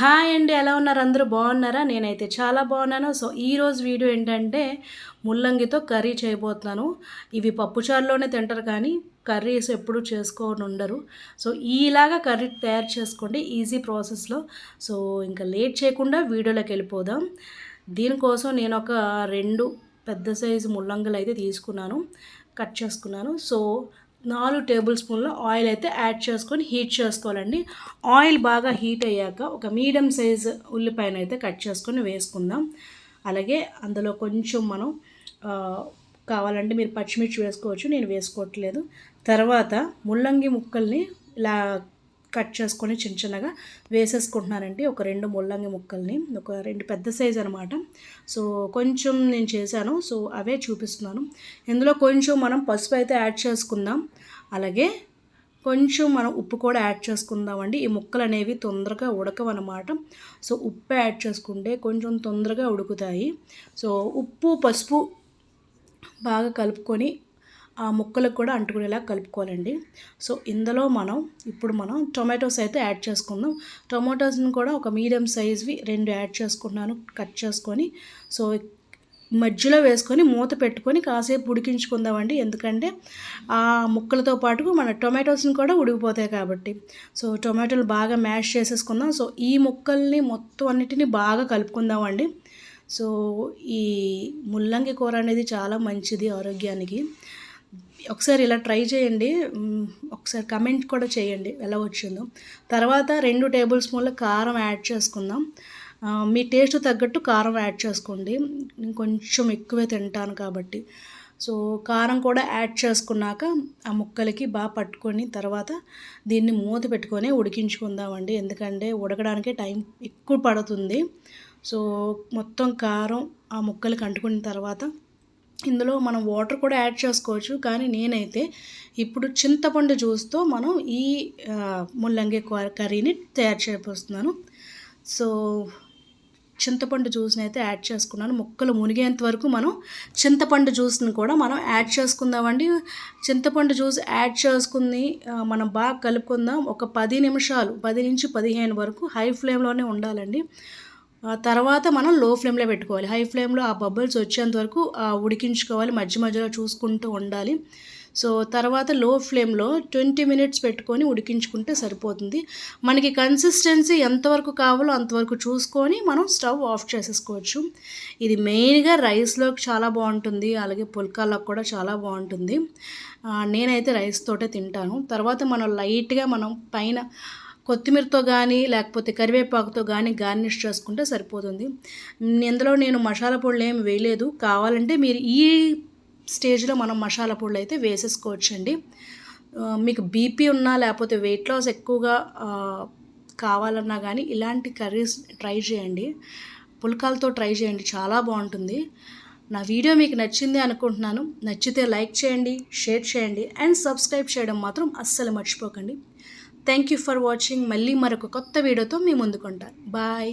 Hi అండి ఎలా ఉన్నారు? అందరూ బాగున్నారా? నేనైతే చాలా బాగున్నాను. సో ఈరోజు వీడియో ఏంటంటే ముల్లంగితో కర్రీ చేయబోతున్నాను. ఇవి పప్పుచారులోనే తింటారు కానీ కర్రీస్ ఎప్పుడు చేసుకోని ఉండరు. సో ఈలాగా కర్రీ తయారు చేసుకోండి ఈజీ ప్రాసెస్లో. సో ఇంకా లేట్ చేయకుండా వీడియోలోకి వెళ్ళిపోదాం. దీనికోసం నేను ఒక రెండు పెద్ద సైజు ముల్లంగులు అయితే తీసుకున్నాను. కట్ చేసుకున్నాను. సో నాలుగు టేబుల్ స్పూన్ల ఆయిల్ అయితే యాడ్ చేసుకొని హీట్ చేసుకోవాలండి. ఆయిల్ బాగా హీట్ అయ్యాక ఒక మీడియం సైజ్ ఉల్లిపాయను అయితే కట్ చేసుకొని వేసుకుందాం. అలాగే అందులో కొంచెం మనం కావాలంటే మీరు పచ్చిమిర్చి వేసుకోవచ్చు నేను వేసుకోవట్లేదు. తర్వాత ముల్లంగి ముక్కల్ని ఇలా కట్ చేసుకొని చిన్న చిన్నగా వేసేసుకుంటున్నానండి. ఒక రెండు ముల్లంగి ముక్కల్ని ఒక రెండు పెద్ద సైజ్ అనమాట. సో కొంచెం నేను చేశాను. సో అవే చూపిస్తున్నాను. ఇందులో కొంచెం మనం పసుపు అయితే యాడ్ చేసుకుందాం. అలాగే కొంచెం మనం ఉప్పు కూడా యాడ్ చేసుకుందామండి. ఈ ముక్కలు అనేవి తొందరగా ఉడకవన్నమాట. సో ఉప్పు యాడ్ చేసుకుంటే కొంచెం తొందరగా ఉడుకుతాయి. సో ఉప్పు పసుపు బాగా కలుపుకొని ఆ ముక్కలకు కూడా అంటుకునేలా కలుపుకోవాలండి. సో ఇందులో మనం ఇప్పుడు మనం టొమాటోస్ అయితే యాడ్ చేసుకుందాం. టొమాటోస్ని కూడా ఒక మీడియం సైజ్వి రెండు యాడ్ చేసుకున్నాను కట్ చేసుకొని. సో మధ్యలో వేసుకొని మూత పెట్టుకొని కాసేపు ఉడికించుకుందామండి. ఎందుకంటే ఆ ముక్కలతో పాటు మన టొమాటోస్ని కూడా ఉడికిపోతాయి కాబట్టి. సో టొమాటోలు బాగా మ్యాష్ చేసేసుకుందాం. సో ఈ ముక్కల్ని మొత్తం అన్నిటిని బాగా కలుపుకుందామండి. సో ఈ ముల్లంగి కూర అనేది చాలా మంచిది ఆరోగ్యానికి. ఒకసారి ఇలా ట్రై చేయండి. ఒకసారి కమెంట్ కూడా చేయండి ఎలా వచ్చిందో. తర్వాత రెండు టేబుల్ స్పూన్ల కారం యాడ్ చేసుకుందాం. మీ టేస్ట్ తగ్గట్టు కారం యాడ్ చేసుకోండి. నేను కొంచెం ఎక్కువే తింటాను కాబట్టి. సో కారం కూడా యాడ్ చేసుకున్నాక ఆ ముక్కలకి బాగా పట్టుకొని తర్వాత దీన్ని మూత పెట్టుకొని ఉడికించుకుందామండి. ఎందుకంటే ఉడకడానికి టైం ఎక్కువ పడుతుంది. సో మొత్తం కారం ఆ ముక్కలకి అంటుకున్న తర్వాత ఇందులో మనం వాటర్ కూడా యాడ్ చేసుకోవచ్చు. కానీ నేనైతే ఇప్పుడు చింతపండు జ్యూస్తో మనం ఈ ముల్లంగి కర్రీని తయారు చేయబోస్తున్నాను సో చింతపండు జ్యూస్ని అయితే యాడ్ చేసుకున్నాను. ముక్కలు మునిగేంత వరకు మనం చింతపండు జ్యూస్ని కూడా మనం యాడ్ చేసుకుందామండి. చింతపండు జ్యూస్ యాడ్ చేసుకుని మనం బాగా కలుపుకుందాం. ఒక పది నిమిషాలు పది నుంచి పదిహేను వరకు హై ఫ్లేమ్లోనే ఉండాలండి. తర్వాత మనం లో ఫ్లేమ్లో పెట్టుకోవాలి హై ఫ్లేమ్లో ఆ బబుల్స్ వచ్చేంత వరకు ఉడికించుకోవాలి. మధ్య మధ్యలో చూసుకుంటూ ఉండాలి. సో తర్వాత లో ఫ్లేమ్లో ట్వంటీ మినిట్స్ పెట్టుకొని ఉడికించుకుంటే సరిపోతుంది. మనకి కన్సిస్టెన్సీ ఎంతవరకు కావాలో అంతవరకు చూసుకొని మనం స్టవ్ ఆఫ్ చేసేసుకోవచ్చు. ఇది మెయిన్గా రైస్లోకి చాలా బాగుంటుంది. అలాగే పుల్కాలకు కూడా చాలా బాగుంటుంది. నేనైతే రైస్ తోటే తింటాను. తర్వాత మనం లైట్గా మనం పైన కొత్తిమీరతో కానీ లేకపోతే కరివేపాకుతో కానీ గార్నిష్ చేసుకుంటే సరిపోతుంది. ఇందులో నేను మసాలా పొడులు ఏమి వేయలేదు. కావాలంటే మీరు ఈ స్టేజ్లో మనం మసాలా పొడులు అయితే వేసేసుకోవచ్చండి. మీకు బీపీ ఉన్నా లేకపోతే వెయిట్ లాస్ ఎక్కువగా కావాలన్నా కానీ ఇలాంటి కర్రీస్ ట్రై చేయండి. పుల్కాలతో ట్రై చేయండి. చాలా బాగుంటుంది. నా వీడియో మీకు నచ్చింది అనుకుంటున్నాను. నచ్చితే లైక్ చేయండి షేర్ చేయండి అండ్ సబ్స్క్రైబ్ చేయడం మాత్రం అస్సలు మర్చిపోకండి. థ్యాంక్ యూ ఫర్ వాచింగ్ మళ్ళీ మరొక కొత్త వీడియోతో మీ ముందుకుంటాను బాయ్